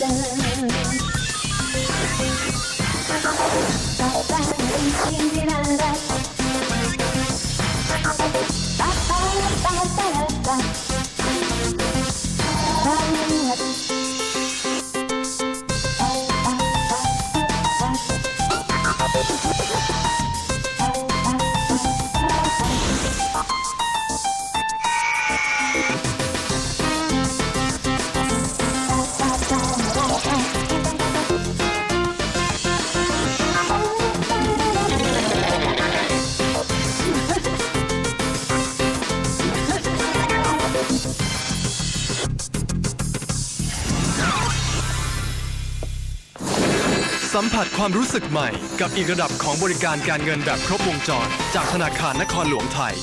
sen สัมผัสความรู้สึกใหม่กับอีกระดับของบริการการเงินแบบครบวงจร จากธนาคารนครหลวงไทย